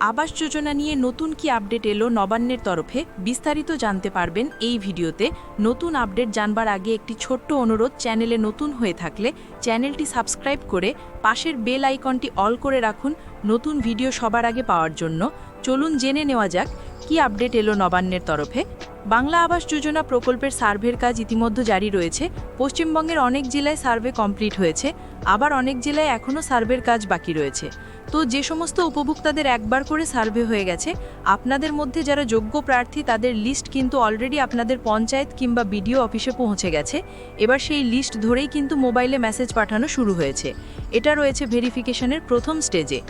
আবাস যোজনা নিয়ে নতুন কি আপডেট এলো নবান্নের তরফে বিস্তারিত জানতে পারবেন এই ভিডিওতে। নতুন আপডেট জানবার আগে একটি ছোট্ট অনুরোধ, চ্যানেলে নতুন হয়ে থাকলে চ্যানেলটি সাবস্ক্রাইব করে পাশের বেল আইকনটি অল করে রাখুন নতুন ভিডিও সবার আগে পাওয়ার জন্য। চলুন জেনে নেওয়া যাক কি আপডেট এলো নবান্নের তরফে। বাংলা আবাস যোজনা প্রকল্পের সার্ভের কাজ ইতিমধ্যে জারি রয়েছে। পশ্চিমবঙ্গের অনেক জেলায় সার্ভে কমপ্লিট হয়েছে, আবার অনেক জেলায় এখনও সার্ভের কাজ বাকি রয়েছে। তো যে সমস্ত উপভোক্তাদের একবার করে সার্ভে হয়ে গেছে, আপনাদের মধ্যে যারা যোগ্য প্রার্থী তাদের লিস্ট কিন্তু অলরেডি আপনাদের পঞ্চায়েত কিংবা বিডিও অফিসে পৌঁছে গেছে। এবার সেই লিস্ট ধরেই কিন্তু মোবাইলে মেসেজ পাঠানো শুরু হয়েছে। এটা রয়েছে ভেরিফিকেশনের প্রথম স্টেজে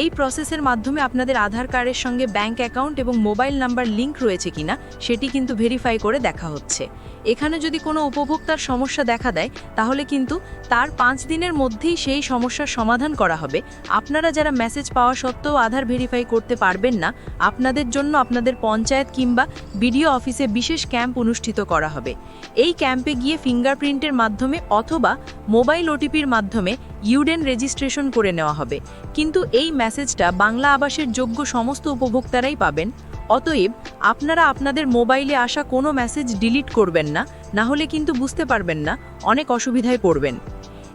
এই প্রসেসের মাধ্যমে আপনাদের আধার কার্ডের সঙ্গে ব্যাংক অ্যাকাউন্ট এবং মোবাইল নাম্বার লিঙ্ক রয়েছে কিনা, সেটি কিন্তু ভেরিফাই করে দেখা হচ্ছে। এখানে যদি কোনো উপভোক্তার সমস্যা দেখা দেয়, তাহলে কিন্তু তার পাঁচ দিনের মধ্যেই সেই সমস্যার সমাধান করা হবে। আপনারা মেসেজ পাওয়া সত্ত্বেও আধার ভেরিফাই করতে পারবেন না, আপনাদের জন্য আপনাদের পঞ্চায়েত কিংবা বিডিও অফিসে বিশেষ ক্যাম্প অনুষ্ঠিত করা হবে। এই ক্যাম্পে গিয়ে ফিঙ্গারপ্রিন্টের মাধ্যমে অথবা মোবাইল ওটিপির মাধ্যমে ইউডেন রেজিস্ট্রেশন করে নেওয়া হবে। কিন্তু এই মেসেজটা বাংলা আবাসের যোগ্য সমস্ত উপভোক্তারাই পাবেন। অতএব আপনারা আপনাদের মোবাইলে আসা কোনো মেসেজ ডিলিট করবেন না না হলে কিন্তু বুঝতে পারবেন না, অনেক অসুবিধায় পড়বেন।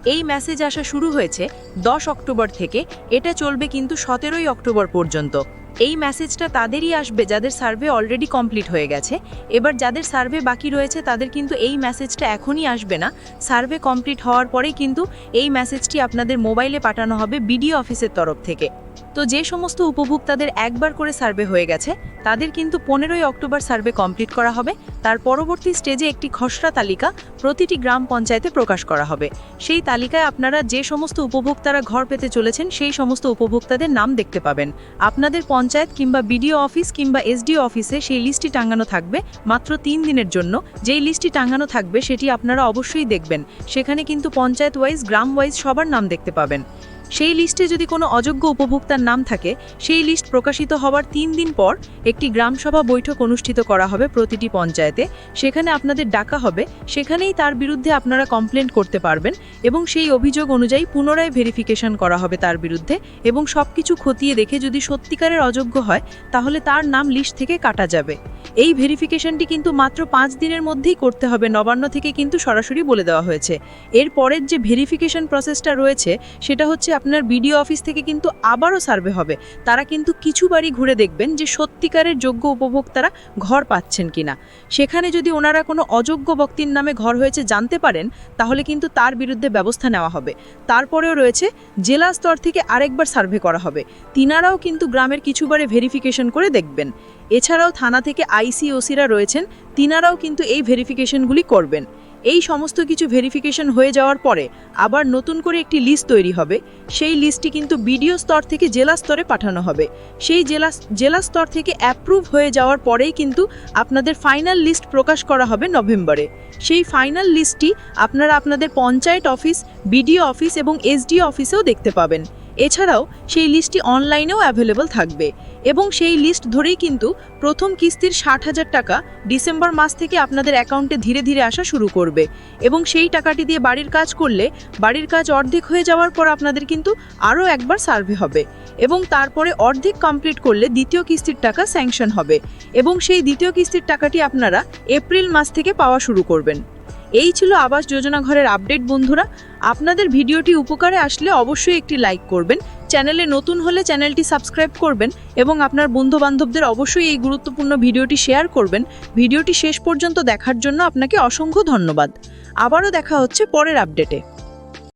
এই মেসেজ আসা শুরু হয়েছে দশ অক্টোবর থেকে। এটা চলবে কিন্তু সতেরোই অক্টোবর পর্যন্ত। এই মেসেজটা তাদেরই আসবে, যাদের সার্ভে অলরেডি কমপ্লিট হয়ে গেছে। এবার যাদের সার্ভে বাকি রয়েছে, তাদের কিন্তু এই মেসেজটা এখনই আসবে না। সার্ভে কমপ্লিট হওয়ার পরেই কিন্তু এই মেসেজটি আপনাদের মোবাইলে পাঠানো হবে বিডিও অফিসের তরফ থেকে। তো যে সমস্ত উপভোক্তাদের একবার করে সার্ভে হয়ে গেছে, তাদের কিন্তু পনেরোই অক্টোবর সার্ভে কমপ্লিট করা হবে। তার পরবর্তী স্টেজে একটি খসড়া তালিকা প্রতিটি গ্রাম পঞ্চায়েতে প্রকাশ করা হবে। সেই তালিকায় আপনারা যে সমস্ত উপভোক্তারা ঘর পেতে চলেছেন, সেই সমস্ত উপভোক্তাদের নাম দেখতে পাবেন। আপনাদের পঞ্চায়েত কিংবা বিডিও অফিস কিংবা এসডিও অফিসে সেই লিস্টটি টাঙানো থাকবে মাত্র তিন দিনের জন্য। যেই লিস্টটি টাঙানো থাকবে, সেটি আপনারা অবশ্যই দেখবেন। সেখানে কিন্তু পঞ্চায়েত ওয়াইজ গ্রাম ওয়াইজ সবার নাম দেখতে পাবেন। সেই লিস্টে যদি কোনো অযোগ্য উপভোক্তার নাম থাকে, সেই লিস্ট প্রকাশিত হওয়ার তিন দিন পর একটি গ্রামসভা বৈঠক অনুষ্ঠিত করা হবে প্রতিটি পঞ্চায়েতে। সেখানে আপনাদের ডাকা হবে, সেখানেই তার বিরুদ্ধে আপনারা কমপ্লেন করতে পারবেন এবং সেই অভিযোগ অনুযায়ী পুনরায় ভেরিফিকেশন করা হবে তার বিরুদ্ধে এবং সব কিছু খতিয়ে দেখে যদি সত্যিকারের অযোগ্য হয়, তাহলে তার নাম লিস্ট থেকে কাটা যাবে। এই ভেরিফিকেশনটি কিন্তু মাত্র পাঁচ দিনের মধ্যেই করতে হবে। নবান্ন থেকে কিন্তু সরাসরি বলে দেওয়া হয়েছে। এর পরের যে ভেরিফিকেশন প্রসেসটা রয়েছে, সেটা হচ্ছে আপনার বিডিও অফিস থেকে কিন্তু আবারও সার্ভে হবে। তারা কিন্তু কিছু বাড়ি ঘুরে দেখবেন যে সত্যিকারের যোগ্য উপভোক্তারা ঘর পাচ্ছেন কিনা। সেখানে যদি ওনারা কোনো অযোগ্য ব্যক্তির নামে ঘর হয়েছে জানতে পারেন, তাহলে কিন্তু তার বিরুদ্ধে ব্যবস্থা নেওয়া হবে। তারপরেও রয়েছে, জেলা স্তর থেকে আরেকবার সার্ভে করা হবে। তিনারাও কিন্তু গ্রামের কিছু বারে ভেরিফিকেশন করে দেখবেন। এছাড়াও থানা থেকে আইসিওসিরা রয়েছেন, তিনারাও কিন্তু এই ভেরিফিকেশনগুলি করবেন। এই সমস্ত কিছু ভেরিফিকেশন হয়ে যাওয়ার পরে আবার নতুন করে একটি লিস্ট তৈরি হবে। সেই লিস্টটি কিন্তু বিডিও স্তর থেকে জেলা স্তরে পাঠানো হবে। সেই জেলা জেলা স্তর থেকে অ্যাপ্রুভ হয়ে যাওয়ার পরেই কিন্তু আপনাদের ফাইনাল লিস্ট প্রকাশ করা হবে নভেম্বরে। সেই ফাইনাল লিস্টটি আপনারা আপনাদের পঞ্চায়েত অফিস, বিডিও অফিস এবং এসডিও অফিসেও দেখতে পাবেন। এছাড়াও সেই লিস্টটি অনলাইনেও অ্যাভেলেবল থাকবে। এবং সেই লিস্ট ধরেই কিন্তু প্রথম কিস্তির ষাট হাজার টাকা ডিসেম্বর মাস থেকে আপনাদের অ্যাকাউন্টে ধীরে ধীরে আসা শুরু করবে। এবং সেই টাকাটি দিয়ে বাড়ির কাজ করলে বাড়ির কাজ অর্ধেক হয়ে যাওয়ার পর আপনাদের কিন্তু আরও একবার সার্ভে হবে। এবং তারপরে অর্ধেক কমপ্লিট করলে দ্বিতীয় কিস্তির টাকা স্যাংশন হবে। এবং সেই দ্বিতীয় কিস্তির টাকাটি আপনারা এপ্রিল মাস থেকে পাওয়া শুরু করবেন। এই ছিল আবাস যোজনা ঘরের আপডেট, বন্ধুরা। আপনাদের ভিডিওটি উপকারে আসলে অবশ্যই একটি লাইক করবেন, চ্যানেলে নতুন হলে চ্যানেলটি সাবস্ক্রাইব করবেন এবং আপনার বন্ধুবান্ধবদের অবশ্যই এই গুরুত্বপূর্ণ ভিডিওটি শেয়ার করবেন। ভিডিওটি শেষ পর্যন্ত দেখার জন্য আপনাকে অসংখ্য ধন্যবাদ। আবারও দেখা হচ্ছে পরের আপডেটে।